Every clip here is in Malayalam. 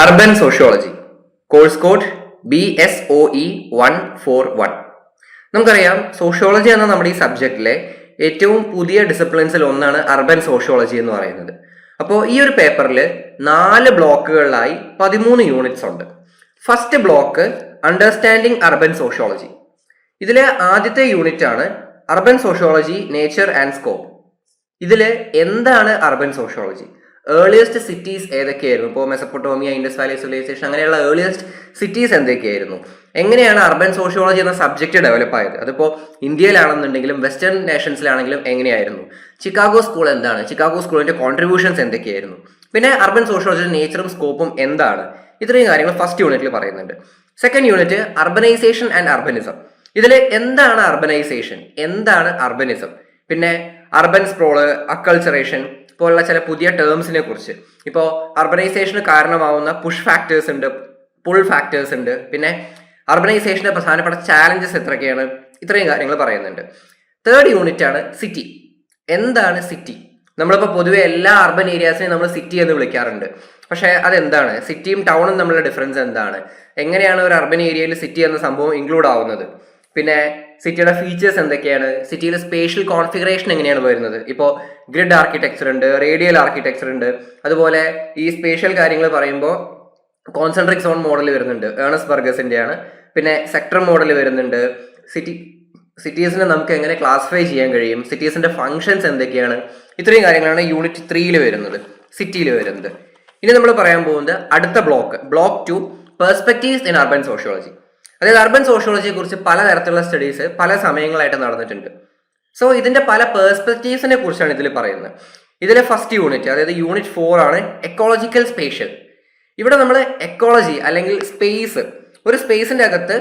Urban sociology course code B S O E one four one നമുക്കറിയാം സോഷ്യോളജി എന്ന നമ്മുടെ ഈ സബ്ജക്റ്റിലെ ഏറ്റവും പുതിയ ഡിസിപ്ലിൻസിൽ ഒന്നാണ് അർബൻ സോഷ്യോളജി എന്ന് പറയുന്നത്. അപ്പോൾ ഈ ഒരു പേപ്പറിൽ നാല് ബ്ലോക്കുകളിലായി പതിമൂന്ന് യൂണിറ്റ്സ് ഉണ്ട്. First block understanding urban sociology ഇതിലെ ആദ്യത്തെ യൂണിറ്റ് ആണ് urban sociology nature and scope ഇതിൽ എന്താണ് അർബൻ സോഷ്യോളജി ഏർലിയസ്റ്റ് സിറ്റീസ് ഏതൊക്കെയായിരുന്നു? ഇപ്പോൾ മെസപ്പൊട്ടോമിയ ഇൻഡസ് വാലി സിവിലൈസേഷൻ അങ്ങനെയുള്ള ഏർലിയസ്റ്റ് സിറ്റീസ് എന്തൊക്കെയായിരുന്നു? എങ്ങനെയാണ് അർബൻ സോഷ്യോളജി എന്ന സബ്ജക്റ്റ് ഡെവലപ്പ് ആയത്? അതിപ്പോൾ ഇന്ത്യയിലാണെന്നുണ്ടെങ്കിലും വെസ്റ്റേൺ നേഷൻസിലാണെങ്കിലും എങ്ങനെയായിരുന്നു? ചിക്കാഗോ സ്കൂൾ എന്താണ്? ചിക്കാഗോ സ്കൂളിന്റെ കോൺട്രിബ്യൂഷൻസ് എന്തൊക്കെയായിരുന്നു? പിന്നെ അർബൻ സോഷ്യോളജിയുടെ നേച്ചറും സ്കോപ്പും എന്താണ്? ഇത്രയും കാര്യങ്ങൾ ഫസ്റ്റ് യൂണിറ്റിൽ പറയുന്നുണ്ട്. Second unit urbanisation and urbanism ഇതിൽ എന്താണ് അർബനൈസേഷൻ എന്താണ് അർബനിസം പിന്നെ അർബൻ സ്പ്രോൾ അക്കൾച്ചറേഷൻ പോലുള്ള ചില പുതിയ ടേംസിനെ കുറിച്ച്. ഇപ്പോൾ അർബനൈസേഷന് കാരണമാവുന്ന പുഷ് ഫാക്ടേഴ്സ് ഉണ്ട് പുൾ ഫാക്ടേഴ്സ് ഉണ്ട്. പിന്നെ അർബനൈസേഷന്റെ പ്രധാനപ്പെട്ട ചാലഞ്ചസ് എത്രയൊക്കെയാണ്? ഇത്രയും കാര്യങ്ങൾ പറയുന്നുണ്ട്. തേർഡ് യൂണിറ്റ് ആണ് സിറ്റി എന്താണ് സിറ്റി നമ്മളിപ്പോൾ പൊതുവെ എല്ലാ അർബൻ ഏരിയാസിനെയും നമ്മൾ സിറ്റി എന്ന് വിളിക്കാറുണ്ട്. പക്ഷേ അതെന്താണ്? സിറ്റിയും ടൗണും തമ്മിലുള്ള ഡിഫറൻസ് എന്താണ്? എങ്ങനെയാണ് ഒരു അർബൻ ഏരിയയിൽ സിറ്റി എന്ന സംഭവം ഇൻക്ലൂഡ് ആവുന്നത്? പിന്നെ സിറ്റിയുടെ ഫീച്ചേഴ്സ് എന്തൊക്കെയാണ്? സിറ്റിയിലെ സ്പേഷ്യൽ കോൺഫിഗറേഷൻ എങ്ങനെയാണ് വരുന്നത്? ഇപ്പോൾ ഗ്രിഡ് ആർക്കിടെക്ചർ ഉണ്ട് റേഡിയൽ ആർക്കിടെക്ചർ ഉണ്ട്. അതുപോലെ ഈ സ്പേഷ്യൽ കാര്യങ്ങൾ പറയുമ്പോൾ കോൺസെൻട്രിക് സോൺ മോഡൽ വരുന്നുണ്ട് ഏണസ് ബർഗസിന്റെ ആണ് പിന്നെ സെക്ടർ മോഡൽ വരുന്നുണ്ട്. സിറ്റി സിറ്റീസിനെ നമുക്ക് എങ്ങനെ ക്ലാസിഫൈ ചെയ്യാൻ കഴിയും? സിറ്റീസിന്റെ ഫങ്ഷൻസ് എന്തൊക്കെയാണ്? ഇത്രയും കാര്യങ്ങളാണ് യൂണിറ്റ് ത്രീയിൽ വരുന്നത് സിറ്റിയിൽ വരുന്നത്. ഇനി നമ്മൾ പറയാൻ പോകുന്നത് അടുത്ത block block two perspectives in urban sociology അതായത് അർബൻ സോഷ്യോളജിയെ കുറിച്ച് പലതരത്തിലുള്ള സ്റ്റഡീസ് പല സമയങ്ങളായിട്ട് നടന്നിട്ടുണ്ട്. സോ ഇതിന്റെ പല പേഴ്സ്പെക്റ്റീവ്സിനെ കുറിച്ചാണ് ഇതിൽ പറയുന്നത്. ഇതിലെ ഫസ്റ്റ് യൂണിറ്റ് അതായത് യൂണിറ്റ് ഫോർ ആണ് എക്കോളജിക്കൽ സ്പേഷ്യൽ ഇവിടെ നമ്മൾ എക്കോളജി അല്ലെങ്കിൽ സ്പേസ് ഒരു സ്പേസിന്റെ അകത്ത്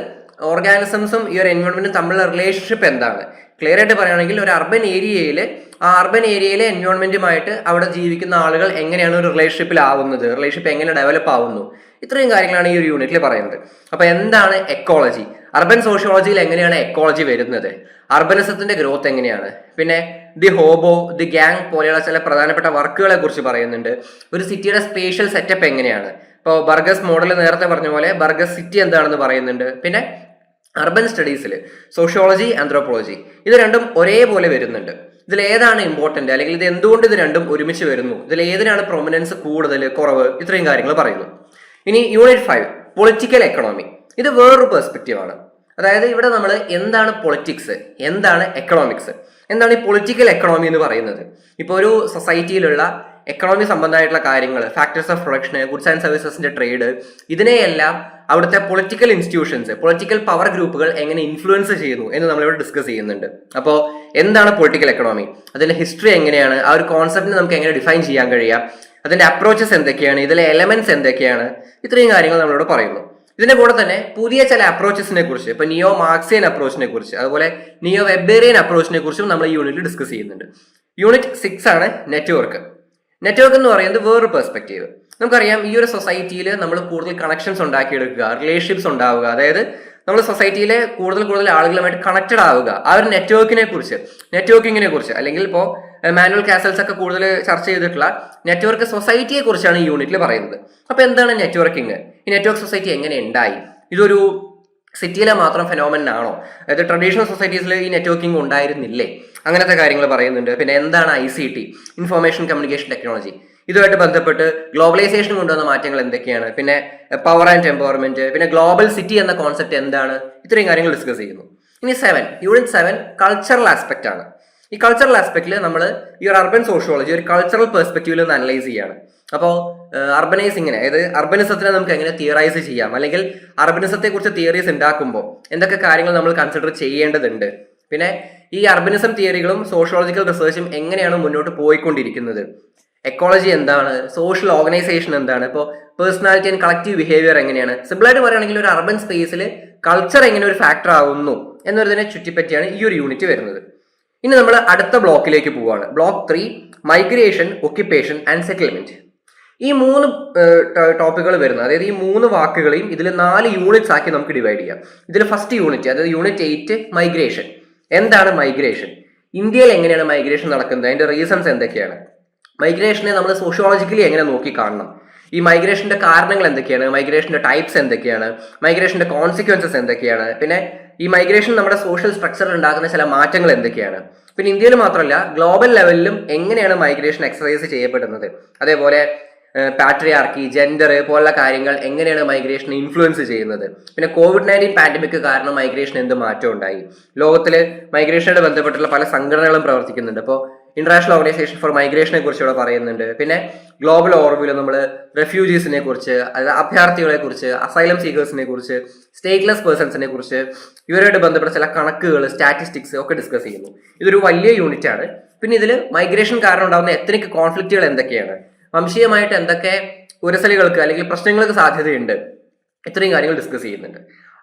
ഓർഗാനിസംസും ഈ ഒരു എൻവയോൺമെന്റും തമ്മിലുള്ള റിലേഷൻഷിപ്പ് എന്താണ്? ക്ലിയർ ആയിട്ട് പറയുകയാണെങ്കിൽ ഒരു അർബൻ ഏരിയയിൽ അർബൻ ഏരിയയിലെ എൻവയോൺമെന്റുമായിട്ട് അവിടെ ജീവിക്കുന്ന ആളുകൾ എങ്ങനെയാണ് ഒരു റിലേഷൻഷിപ്പിൽ ആവുന്നത് റിലേഷൻഷിപ്പ് എങ്ങനെ ഡെവലപ്പ് ആവുന്നു ഇത്രയും കാര്യങ്ങളാണ് ഈ ഒരു യൂണിറ്റിൽ പറയുന്നത്. അപ്പൊ എന്താണ് എക്കോളജി അർബൻ സോഷ്യോളജിയിൽ എങ്ങനെയാണ് എക്കോളജി വരുന്നത്? അർബനിസത്തിന്റെ ഗ്രോത്ത് എങ്ങനെയാണ്? പിന്നെ ദി ഹോബോ ദി ഗ്യാങ് പോലെയുള്ള ചില പ്രധാനപ്പെട്ട വർക്കുകളെ കുറിച്ച് പറയുന്നുണ്ട്. ഒരു സിറ്റിയുടെ സ്പേഷ്യൽ സെറ്റപ്പ് എങ്ങനെയാണ്? ഇപ്പോൾ ബർഗസ് മോഡൽ നേരത്തെ പറഞ്ഞ പോലെ ബർഗസ് സിറ്റി എന്താണെന്ന് പറയുന്നുണ്ട്. പിന്നെ അർബൻ സ്റ്റഡീസിൽ സോഷ്യോളജി ആന്ത്രോപോളജി ഇത് രണ്ടും ഒരേപോലെ വരുന്നുണ്ട്. ഇതിൽ ഏതാണ് ഇമ്പോർട്ടന്റ് അല്ലെങ്കിൽ ഇത് എന്തുകൊണ്ട് ഇത് രണ്ടും ഒരുമിച്ച് വരുന്നു? ഇതിൽ ഏതിനാണ് പ്രൊമിനൻസ് കൂടുതൽ കുറവ്? ഇത്രയും കാര്യങ്ങൾ പറയുന്നു. ഇനി യൂണിറ്റ് ഫൈവ് പൊളിറ്റിക്കൽ എക്കണോമി ഇത് വേറൊരു പെർസ്പെക്റ്റീവ് ആണ്. അതായത് ഇവിടെ നമ്മൾ എന്താണ് പൊളിറ്റിക്സ് എന്താണ് എക്കണോമിക്സ് എന്താണ് ഈ പൊളിറ്റിക്കൽ എക്കണോമി എന്ന് പറയുന്നത്? ഇപ്പോൾ ഒരു സൊസൈറ്റിയിലുള്ള എക്കണോമി സംബന്ധമായിട്ടുള്ള കാര്യങ്ങൾ factors of production goods and സർവീസസിന്റെ trade ഇതിനെയെല്ലാം അവിടുത്തെ പൊളിറ്റിക്കൽ ഇൻസ്റ്റിറ്റ്യൂഷൻസ് പൊളിറ്റിക്കൽ പവർ ഗ്രൂപ്പുകൾ എങ്ങനെ ഇൻഫ്ലുവൻസ് ചെയ്യുന്നു എന്ന് നമ്മളിവിടെ ഡിസ്കസ് ചെയ്യുന്നുണ്ട്. അപ്പോൾ എന്താണ് പൊളിറ്റിക്കൽ എക്കണോമി അതിന്റെ ഹിസ്റ്ററി എങ്ങനെയാണ്? ആ ഒരു കോൺസെപ്റ്റിനെ നമുക്ക് എങ്ങനെ ഡിഫൈൻ ചെയ്യാൻ കഴിയാം? അതിന്റെ അപ്രോച്ചസ് എന്തൊക്കെയാണ്? ഇതിലെ എലമെന്റ്സ് എന്തൊക്കെയാണ്? ഇത്രയും കാര്യങ്ങൾ നമ്മളിവിടെ പറയുന്നു. ഇതിന്റെ കൂടെ തന്നെ പുതിയ ചില അപ്രോച്ചസിനെ കുറിച്ച് ഇപ്പൊ നിയോ മാർക്സിയൻ അപ്രോച്ചിനെ കുറിച്ച് അതുപോലെ നിയോ വെബേറിയൻ അപ്രോച്ചിനെ കുറിച്ചും നമ്മൾ ഈ യൂണിറ്റിൽ ഡിസ്കസ് ചെയ്യുന്നുണ്ട്. യൂണിറ്റ് സിക്സ് ആണ് നെറ്റ്വർക്ക് നെറ്റ്വർക്ക് എന്ന് പറയുന്നത് വേറൊരു പെർസ്പെക്റ്റീവ് നമുക്കറിയാം ഈ ഒരു സൊസൈറ്റിയിൽ നമ്മൾ കൂടുതൽ കണക്ഷൻസ് ഉണ്ടാക്കിയെടുക്കുക റിലേഷൻഷിപ്സ് ഉണ്ടാവുക. അതായത് നമ്മൾ സൊസൈറ്റിയിലെ കൂടുതൽ കൂടുതൽ ആളുകളുമായിട്ട് കണക്റ്റഡ് ആവുക. ആ ഒരു നെറ്റ്വർക്കിനെ കുറിച്ച് നെറ്റ്വർക്കിങ്ങിനെ കുറിച്ച്. അല്ലെങ്കിൽ ഇപ്പോൾ മാനുവൽ കാസൽസ് ഒക്കെ കൂടുതൽ ചർച്ച ചെയ്തിട്ടുള്ള നെറ്റ്വർക്ക് സൊസൈറ്റിയെ കുറിച്ചാണ് ഈ യൂണിറ്റിൽ പറയുന്നത്. അപ്പോൾ എന്താണ് നെറ്റ്വർക്കിംഗ് ഈ നെറ്റ്വർക്ക് സൊസൈറ്റി എങ്ങനെ ഉണ്ടായി? ഇതൊരു സിറ്റിയിലെ മാത്രം ഫെനോമൻ ആണോ? അതായത് ട്രഡീഷണൽ സൊസൈറ്റീസിൽ ഈ നെറ്റ്വർക്കിംഗ് ഉണ്ടായിരുന്നില്ലേ? അങ്ങനത്തെ കാര്യങ്ങൾ പറയുന്നുണ്ട്. പിന്നെ എന്താണ് I C T information communication technology ഇതുമായിട്ട് ബന്ധപ്പെട്ട് ഗ്ലോബലൈസേഷൻ കൊണ്ടുവന്ന മാറ്റങ്ങൾ എന്തൊക്കെയാണ്? പിന്നെ പവർ ആൻഡ് എംപവർമെന്റ് പിന്നെ ഗ്ലോബൽ സിറ്റി എന്ന കോൺസെപ്റ്റ് എന്താണ്? ഇത്രയും കാര്യങ്ങൾ ഡിസ്കസ് ചെയ്യുന്നു. ഇനി seven unit seven cultural aspect ആണ്. ഈ കൾച്ചറൽ ആസ്പെക്റ്റിൽ നമ്മൾ ഈ ഒരു അർബൻ സോഷ്യോളജി ഒരു കൾച്ചറൽ പെർസ്പെക്റ്റീവിൽ നിന്ന് അനലൈസ് ചെയ്യാണ്. അപ്പോൾ അർബനൈസിങ്ങിനെ അതായത് അർബനിസത്തിനെ നമുക്ക് എങ്ങനെ തിയറൈസ് ചെയ്യാം? അല്ലെങ്കിൽ അർബനിസത്തെ കുറിച്ച് തിയറീസ് ഉണ്ടാക്കുമ്പോൾ എന്തൊക്കെ കാര്യങ്ങൾ നമ്മൾ കൺസിഡർ ചെയ്യേണ്ടതുണ്ട്? പിന്നെ ഈ അർബനിസം തിയറികളും സോഷ്യോളജിക്കൽ റിസർച്ചും എങ്ങനെയാണ് മുന്നോട്ട് പോയിക്കൊണ്ടിരിക്കുന്നത്? എക്കോളജി എന്താണ്? സോഷ്യൽ ഓർഗനൈസേഷൻ എന്താണ്? ഇപ്പോൾ പേഴ്സണാലിറ്റി ആൻഡ് കളക്റ്റീവ് ബിഹേവിയർ എങ്ങനെയാണ്? സിമ്പിളായിട്ട് പറയുകയാണെങ്കിൽ ഒരു അർബൻ സ്പേസിൽ കൾച്ചർ എങ്ങനെ ഒരു ഫാക്ടർ ആകുന്നു എന്നൊരുതിനെ ചുറ്റിപ്പറ്റിയാണ് ഈ ഒരു യൂണിറ്റ് വരുന്നത്. ഇനി നമ്മൾ അടുത്ത ബ്ലോക്കിലേക്ക് പോവുകയാണ് block three migration occupation and settlement ഈ മൂന്ന് ടോപ്പിക്കുകൾ വരുന്നത് അതായത് ഈ മൂന്ന് വാക്കുകളെയും ഇതിൽ നാല് യൂണിറ്റ്സ് ആക്കി നമുക്ക് ഡിവൈഡ് ചെയ്യാം. ഇതിൽ ഫസ്റ്റ് യൂണിറ്റ് അതായത് യൂണിറ്റ് എയ്റ്റ് മൈഗ്രേഷൻ എന്താണ് മൈഗ്രേഷൻ ഇന്ത്യയിൽ എങ്ങനെയാണ് മൈഗ്രേഷൻ നടക്കുന്നത്? അതിന്റെ റീസൺസ് എന്തൊക്കെയാണ്? മൈഗ്രേഷനെ നമ്മൾ സോഷ്യോളജിക്കലി എങ്ങനെ നോക്കി കാണണം? ഈ മൈഗ്രേഷന്റെ കാരണങ്ങൾ എന്തൊക്കെയാണ്? മൈഗ്രേഷന്റെ ടൈപ്സ് എന്തൊക്കെയാണ്? മൈഗ്രേഷന്റെ കോൺസിക്വൻസസ് എന്തൊക്കെയാണ്? പിന്നെ ഈ മൈഗ്രേഷൻ നമ്മുടെ സോഷ്യൽ സ്ട്രക്ചറിൽ ഉണ്ടാക്കുന്ന ചില മാറ്റങ്ങൾ എന്തൊക്കെയാണ്? പിന്നെ ഇന്ത്യയിൽ മാത്രമല്ല ഗ്ലോബൽ ലെവലിലും എങ്ങനെയാണ് മൈഗ്രേഷൻ എക്സസൈസ് ചെയ്യപ്പെടുന്നത്? അതേപോലെ പാട്രിയാർക്കി ജെൻഡർ പോലുള്ള കാര്യങ്ങൾ എങ്ങനെയാണ് മൈഗ്രേഷനെ ഇൻഫ്ലുവൻസ് ചെയ്യുന്നത്? പിന്നെ കോവിഡ് നയന്റീൻ പാൻഡമിക് കാരണം മൈഗ്രേഷൻ എന്ത് മാറ്റം ഉണ്ടായി? ലോകത്തിൽ മൈഗ്രേഷനോട് ബന്ധപ്പെട്ടുള്ള പല സംഘടനകളും പ്രവർത്തിക്കുന്നുണ്ട്. അപ്പോൾ ഇന്റർനാഷണൽ ഓർഗനൈസേഷൻ ഫോർ മൈഗ്രേഷനെ കുറിച്ച് ഇവിടെ പറയുന്നുണ്ട്. പിന്നെ ഗ്ലോബൽ ഓർവ്യൂൽ നമ്മൾ റെഫ്യൂജീസിനെ കുറിച്ച് അതായത് അഭയാർത്ഥികളെ കുറിച്ച് അസൈലം സീക്കേഴ്സിനെ കുറിച്ച് സ്റ്റേറ്റ്ലെസ് പേഴ്സൺസിനെ കുറിച്ച് ഇവരുമായിട്ട് ബന്ധപ്പെട്ട ചില കണക്കുകൾ സ്റ്റാറ്റിസ്റ്റിക്സ് ഒക്കെ ഡിസ്കസ് ചെയ്യുന്നു. ഇതൊരു വലിയ യൂണിറ്റ് ആണ് പിന്നെ ഇതിൽ മൈഗ്രേഷൻ കാരണം ഉണ്ടാകുന്ന എത്രയ്ക്ക് കോൺഫ്ലിക്റ്റുകൾ എന്തൊക്കെയാണ്? വംശീയമായിട്ട് എന്തൊക്കെ ഉരസലുകൾക്ക് അല്ലെങ്കിൽ പ്രശ്നങ്ങൾക്ക് സാധ്യതയുണ്ട്? ഇത്രയും കാര്യങ്ങൾ ഡിസ്കസ് ചെയ്യുന്നുണ്ട്.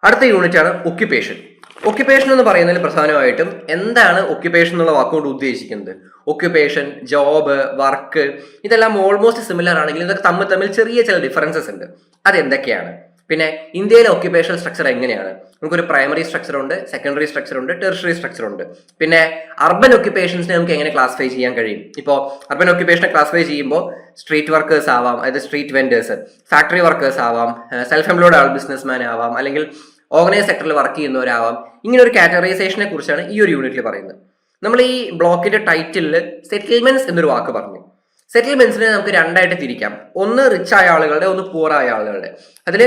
അടുത്ത യൂണിറ്റ് ആണ് ഒക്യുപ്പേഷൻ ഒക്യുപ്പേഷൻ എന്ന് പറയുന്നതിൽ പ്രധാനമായിട്ടും എന്താണ് ഒക്യുപ്പേഷൻ എന്നുള്ള വാക്കുകൊണ്ട് ഉദ്ദേശിക്കുന്നത്? ഒക്യുപ്പേഷൻ ജോബ് വർക്ക് ഇതെല്ലാം ഓൾമോസ്റ്റ് സിമിലർ ആണെങ്കിലും ഇതൊക്കെ തമ്മിൽ തമ്മിൽ ചെറിയ ചില ഡിഫറൻസസ് ഉണ്ട്. അതെന്തൊക്കെയാണ്? പിന്നെ ഇന്ത്യയിലെ ഒക്യുപ്പേഷണൽ സ്ട്രക്ചർ എങ്ങനെയാണ്? നമുക്കൊരു പ്രൈമറി സ്ട്രക്ചർ ഉണ്ട് സെക്കൻഡറി സ്ട്രക്ചർ ഉണ്ട് ടെറിഷറി സ്ട്രക്ചർ ഉണ്ട്. പിന്നെ അർബൻ ഒക്യുപ്പേഷൻസിനെ നമുക്ക് എങ്ങനെ ക്ലാസിഫൈ ചെയ്യാൻ കഴിയും? ഇപ്പോൾ അർബൻ ഒക്യുപ്പേഷനെ ക്ലാസിഫൈ ചെയ്യുമ്പോൾ സ്ട്രീറ്റ് വർക്കേഴ്സ് ആവാം അതായത് സ്ട്രീറ്റ് വെൻഡേഴ്സ് ഫാക്ടറി വർക്കേഴ്സ് ആവാം സെൽഫ് എംപ്ലോയ്ഡ് ആൾ ബിസിനസ്മാൻ ആവാം അല്ലെങ്കിൽ ഓർഗനൈസ് സെക്ടറിൽ വർക്ക് ചെയ്യുന്നവരാവാം. ഇങ്ങനെ ഒരു കാറ്റഗറൈസേഷനെ കുറിച്ചാണ് ഈ ഒരു യൂണിറ്റിൽ പറയുന്നത്. നമ്മൾ ഈ ബ്ലോക്കിന്റെ ടൈറ്റിലിൽ സെറ്റിൽമെന്റ്സ് എന്നൊരു വാക്ക് പറഞ്ഞു. സെറ്റിൽമെന്റ്സിനെ നമുക്ക് രണ്ടായിട്ട് തിരിക്കാം. ഒന്ന് റിച്ച് ആയ ആളുകളുടെ ഒന്ന് പൂർ ആയ ആളുകളുടെ. അതിൽ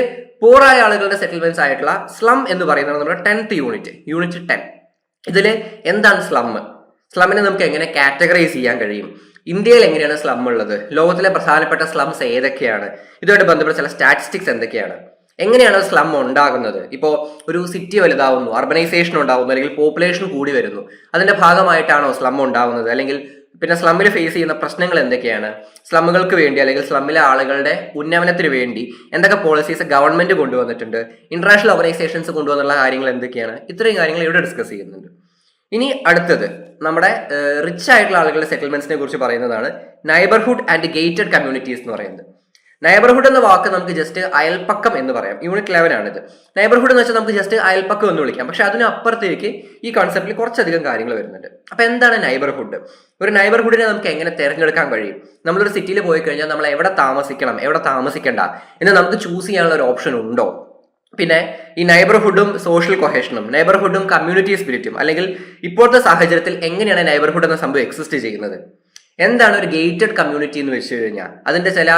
ആയ ആളുകളുടെ സെറ്റിൽമെന്റ്സ് ആയിട്ടുള്ള സ്ലം എന്ന് പറയുന്നത് നമ്മുടെ ടെൻത്ത് യൂണിറ്റ് യൂണിറ്റ് ടെൻ ഇതിൽ എന്താണ് സ്ലം സ്ലമ്മിനെ നമുക്ക് എങ്ങനെ കാറ്റഗറൈസ് ചെയ്യാൻ കഴിയും? ഇന്ത്യയിൽ എങ്ങനെയാണ് സ്ലം ഉള്ളത്? ലോകത്തിലെ പ്രധാനപ്പെട്ട സ്ലംസ് ഏതൊക്കെയാണ്? ഇതുമായിട്ട് ബന്ധപ്പെട്ട ചില സ്റ്റാറ്റിസ്റ്റിക്സ് എന്തൊക്കെയാണ്? എങ്ങനെയാണ് സ്ലം ഉണ്ടാകുന്നത്? ഇപ്പോൾ ഒരു സിറ്റി വലുതാവുന്നു അർബനൈസേഷൻ ഉണ്ടാകുന്നു അല്ലെങ്കിൽ പോപ്പുലേഷൻ കൂടി വരുന്നു. അതിന്റെ ഭാഗമായിട്ടാണോ സ്ലം ഉണ്ടാകുന്നത്? അല്ലെങ്കിൽ പിന്നെ സ്ലമ്മിൽ ഫേസ് ചെയ്യുന്ന പ്രശ്നങ്ങൾ എന്തൊക്കെയാണ്? സ്ലമ്മുകൾക്ക് വേണ്ടി അല്ലെങ്കിൽ സ്ലമ്മിലെ ആളുകളുടെ ഉന്നമനത്തിന് വേണ്ടി എന്തൊക്കെ പോളിസീസ് ഗവൺമെന്റ് കൊണ്ടുവന്നിട്ടുണ്ട്? ഇന്റർനാഷണൽ ഓർഗനൈസേഷൻസ് കൊണ്ടുവന്നുള്ള കാര്യങ്ങൾ എന്തൊക്കെയാണ്? ഇത്രയും കാര്യങ്ങൾ ഇവിടെ ഡിസ്കസ് ചെയ്യുന്നുണ്ട്. ഇനി അടുത്തത് നമ്മുടെ റിച്ച് ആയിട്ടുള്ള ആളുകളുടെ സെറ്റിൽമെന്റ്സിനെ കുറിച്ച് പറയുന്നതാണ് നൈബർഹുഡ് ആൻഡ് ഗേറ്റഡ് കമ്മ്യൂണിറ്റീസ് എന്ന് പറയുന്നത്. നൈബർഹുഡ് എന്ന വാക്ക് നമുക്ക് ജസ്റ്റ് അയൽപ്പക്കം എന്ന് പറയാം. യൂണിറ്റ് ആണിത്. നൈബർഹുഡ് എന്ന് വെച്ചാൽ നമുക്ക് ജസ്റ്റ് അയൽപ്പക്കം എന്ന് വിളിക്കാം. പക്ഷെ അതിനപ്പുറത്തേക്ക് ഈ കോൺസെപ്റ്റിൽ കുറച്ചധികം കാര്യങ്ങൾ വരുന്നുണ്ട്. അപ്പൊ എന്താണ് നൈബർഹുഡ് ഒരു നൈബർഹുഡിനെ നമുക്ക് എങ്ങനെ തിരഞ്ഞെടുക്കാൻ കഴിയും? നമ്മളൊരു സിറ്റിയിൽ പോയി കഴിഞ്ഞാൽ നമ്മൾ എവിടെ താമസിക്കണം എവിടെ താമസിക്കണ്ട എന്ന് നമുക്ക് ചൂസ് ചെയ്യാനുള്ള ഒരു ഓപ്ഷൻ ഉണ്ടോ? പിന്നെ ഈ നൈബർഹുഡും സോഷ്യൽ കൊഹേഷനും നൈബർഹുഡും കമ്മ്യൂണിറ്റി സ്പിരിറ്റും അല്ലെങ്കിൽ ഇപ്പോഴത്തെ സാഹചര്യത്തിൽ എങ്ങനെയാണ് നൈബർഹുഡ് എന്ന സംഭവം എക്സിസ്റ്റ് ചെയ്യുന്നത്? എന്താണ് ഒരു ഗേറ്റഡ് കമ്മ്യൂണിറ്റി എന്ന് വെച്ച് കഴിഞ്ഞാൽ? അതിന്റെ ചില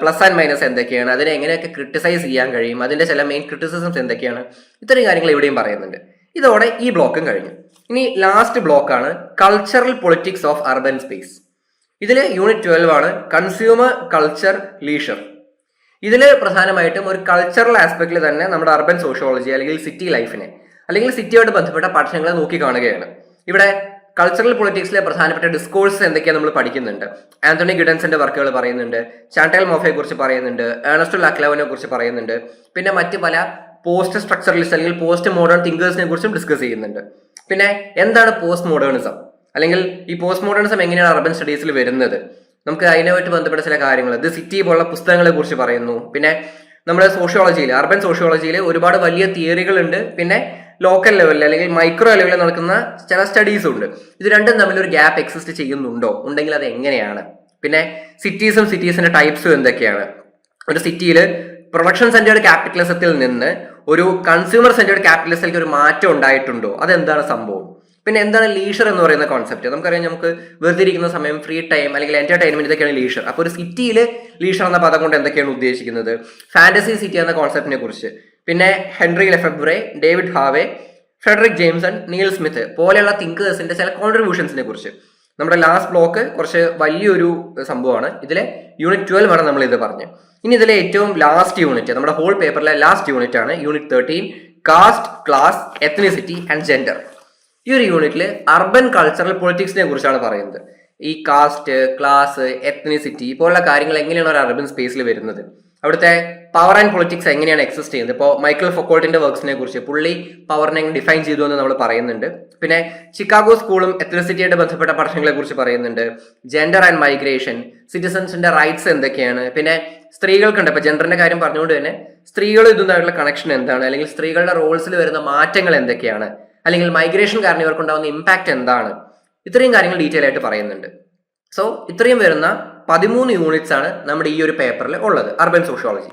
പ്ലസ് ആൻഡ് മൈനസ് എന്തൊക്കെയാണ്? അതിനെ എങ്ങനെയൊക്കെ ക്രിട്ടിസൈസ് ചെയ്യാൻ കഴിയും? അതിന്റെ ചില മെയിൻ ക്രിട്ടിസിസംസ് എന്തൊക്കെയാണ്? ഇത്രയും കാര്യങ്ങൾ ഇവിടെയും പറയുന്നുണ്ട്. ഇതോടെ ഈ ബ്ലോക്കും കഴിഞ്ഞു. ഇനി ലാസ്റ്റ് ബ്ലോക്കാണ് cultural politics of urban space ഇതിൽ യൂണിറ്റ് ട്വൽവ് ആണ് കൺസ്യൂമർ കൾച്ചർ ലീഷർ ഇതിൽ പ്രധാനമായിട്ടും ഒരു കൾച്ചറൽ ആസ്പെക്റ്റിൽ തന്നെ നമ്മുടെ അർബൻ സോഷ്യോളജി അല്ലെങ്കിൽ സിറ്റി ലൈഫിനെ അല്ലെങ്കിൽ സിറ്റിയോട് ബന്ധപ്പെട്ട പഠനങ്ങളെ നോക്കി കാണുകയാണ്. ഇവിടെ കൾച്ചറൽ പൊളിറ്റിക്സിലെ പ്രധാനപ്പെട്ട ഡിസ്കോഴ്സ് എന്തൊക്കെയാണ് നമ്മൾ പഠിക്കുന്നുണ്ട്? ആന്റണി ഗിഡൻസിന്റെ വർക്കുകൾ പറയുന്നുണ്ട്. ചാണ്ടൽ മോഫയെ കുറിച്ച് പറയുന്നുണ്ട്. ഏണസ്റ്റോ ലാക്ലവനെ കുറിച്ച് പറയുന്നുണ്ട്. പിന്നെ മറ്റ് പല പോസ്റ്റ് സ്ട്രക്ചറലിസ്റ്റ് അല്ലെങ്കിൽ പോസ്റ്റ് മോഡേൺ തിങ്കേഴ്സിനെ കുറിച്ചും ഡിസ്കസ് ചെയ്യുന്നുണ്ട്. പിന്നെ എന്താണ് പോസ്റ്റ് മോഡേണിസം അല്ലെങ്കിൽ ഈ പോസ്റ്റ് മോഡേണിസം എങ്ങനെയാണ് അർബൻ സ്റ്റഡീസിൽ വരുന്നത്? നമുക്ക് അതിനുമായിട്ട് ബന്ധപ്പെട്ട ചില കാര്യങ്ങൾ. ദ സിറ്റി പോലുള്ള പുസ്തകങ്ങളെ കുറിച്ച് പറയുന്നു. പിന്നെ നമ്മുടെ സോഷ്യോളജിയിൽ അർബൻ സോഷ്യോളജിയിൽ ഒരുപാട് വലിയ തിയറികളുണ്ട് പിന്നെ ലോക്കൽ ലെവലിൽ അല്ലെങ്കിൽ മൈക്രോ ലെവലിൽ നടക്കുന്ന ചില സ്റ്റഡീസും ഉണ്ട്. ഇത് രണ്ടും തമ്മിൽ ഒരു ഗ്യാപ്പ് എക്സിസ്റ്റ് ചെയ്യുന്നുണ്ടോ? ഉണ്ടെങ്കിൽ അത് എങ്ങനെയാണ്? പിന്നെ സിറ്റീസും സിറ്റീസിന്റെ ടൈപ്സും എന്തൊക്കെയാണ്? ഒരു സിറ്റിയിൽ പ്രൊഡക്ഷൻ സെന്റേഡ് ക്യാപിറ്റലിസത്തിൽ നിന്ന് ഒരു കൺസ്യൂമർ സെന്റേഡ് ക്യാപിറ്റലിസത്തിലേക്ക് ഒരു മാറ്റം ഉണ്ടായിട്ടുണ്ടോ? അതെന്താണ് സംഭവം? പിന്നെ എന്താണ് ലീഷർ എന്ന് പറയുന്ന കോൺസെപ്റ്റ് നമുക്കറിയാം നമുക്ക് വെറുതെ ഇരിക്കുന്ന സമയം ഫ്രീ ടൈം അല്ലെങ്കിൽ എന്റർടൈൻമെന്റ് ഇതൊക്കെയാണ് ലീഷർ അപ്പോൾ ഒരു സിറ്റിയിൽ ലീഷർ എന്ന പദം കൊണ്ട് എന്തൊക്കെയാണ് ഉദ്ദേശിക്കുന്നത്? ഫാന്റസി സിറ്റി എന്ന കോൺസെപ്റ്റിനെ കുറിച്ച്. പിന്നെ Henri Lefebvre David Harvey Fredric Jameson Neil Smith പോലെയുള്ള തിങ്കേഴ്സിന്റെ ചില കോൺട്രിബ്യൂഷൻസിനെ കുറിച്ച്. നമ്മുടെ ലാസ്റ്റ് ബ്ലോക്ക് കുറച്ച് വലിയൊരു സംഭവമാണ്. ഇതിലെ യൂണിറ്റ് ട്വൽവ് ആണ് നമ്മൾ ഇത് പറഞ്ഞു ഇനി ഇതിലെ ഏറ്റവും ലാസ്റ്റ് യൂണിറ്റ് നമ്മുടെ ഹോൾ പേപ്പറിലെ ലാസ്റ്റ് യൂണിറ്റ് ആണ് unit thirteen caste class ethnicity and gender ഈ ഒരു യൂണിറ്റിൽ അർബൻ കൾച്ചറൽ പൊളിറ്റിക്സിനെ കുറിച്ചാണ് പറയുന്നത്. ഈ കാസ്റ്റ് ക്ലാസ് എത്നിസിറ്റി പോലുള്ള കാര്യങ്ങൾ എങ്ങനെയാണ് ഒരു അർബൻ സ്പേസിൽ വരുന്നത്? അവിടുത്തെ പവർ ആൻഡ് പൊളിറ്റിക്സ് എങ്ങനെയാണ് എക്സിസ്റ്റ് ചെയ്യുന്നത്? ഇപ്പോൾ മൈക്കിൾ ഫൊക്കോട്ടിന്റെ വർക്ക്സിനെ കുറിച്ച് പുള്ളി പവറിനെ ഡിഫൈൻ ചെയ്തു എന്ന് നമ്മൾ പറയുന്നുണ്ട്. പിന്നെ ചിക്കാഗോ സ്കൂളും എത്നിസിറ്റിയായിട്ട് ബന്ധപ്പെട്ട പഠനങ്ങളെ കുറിച്ച് പറയുന്നുണ്ട്. ജെൻഡർ ആൻഡ് മൈഗ്രേഷൻ സിറ്റിസൺസിന്റെ റൈറ്റ്സ് എന്തൊക്കെയാണ്? പിന്നെ സ്ത്രീകൾക്കുണ്ട്. ഇപ്പൊ ജെൻഡറിന്റെ കാര്യം പറഞ്ഞുകൊണ്ട് തന്നെ സ്ത്രീകൾ ഇതുമായിട്ടുള്ള കണക്ഷൻ എന്താണ്? അല്ലെങ്കിൽ സ്ത്രീകളുടെ റോൾസിൽ വരുന്ന മാറ്റങ്ങൾ എന്തൊക്കെയാണ്? അല്ലെങ്കിൽ മൈഗ്രേഷൻ കാരണം ഇവർക്കുണ്ടാകുന്ന ഇമ്പാക്റ്റ് എന്താണ്? ഇത്രയും കാര്യങ്ങൾ ഡീറ്റെയിൽ ആയിട്ട് പറയുന്നുണ്ട്. സോ ഇത്രയും വരുന്ന പതിമൂന്ന് യൂണിറ്റ്സ് ആണ് നമ്മുടെ ഈ ഒരു പേപ്പറിൽ ഉള്ളത്. Urban sociology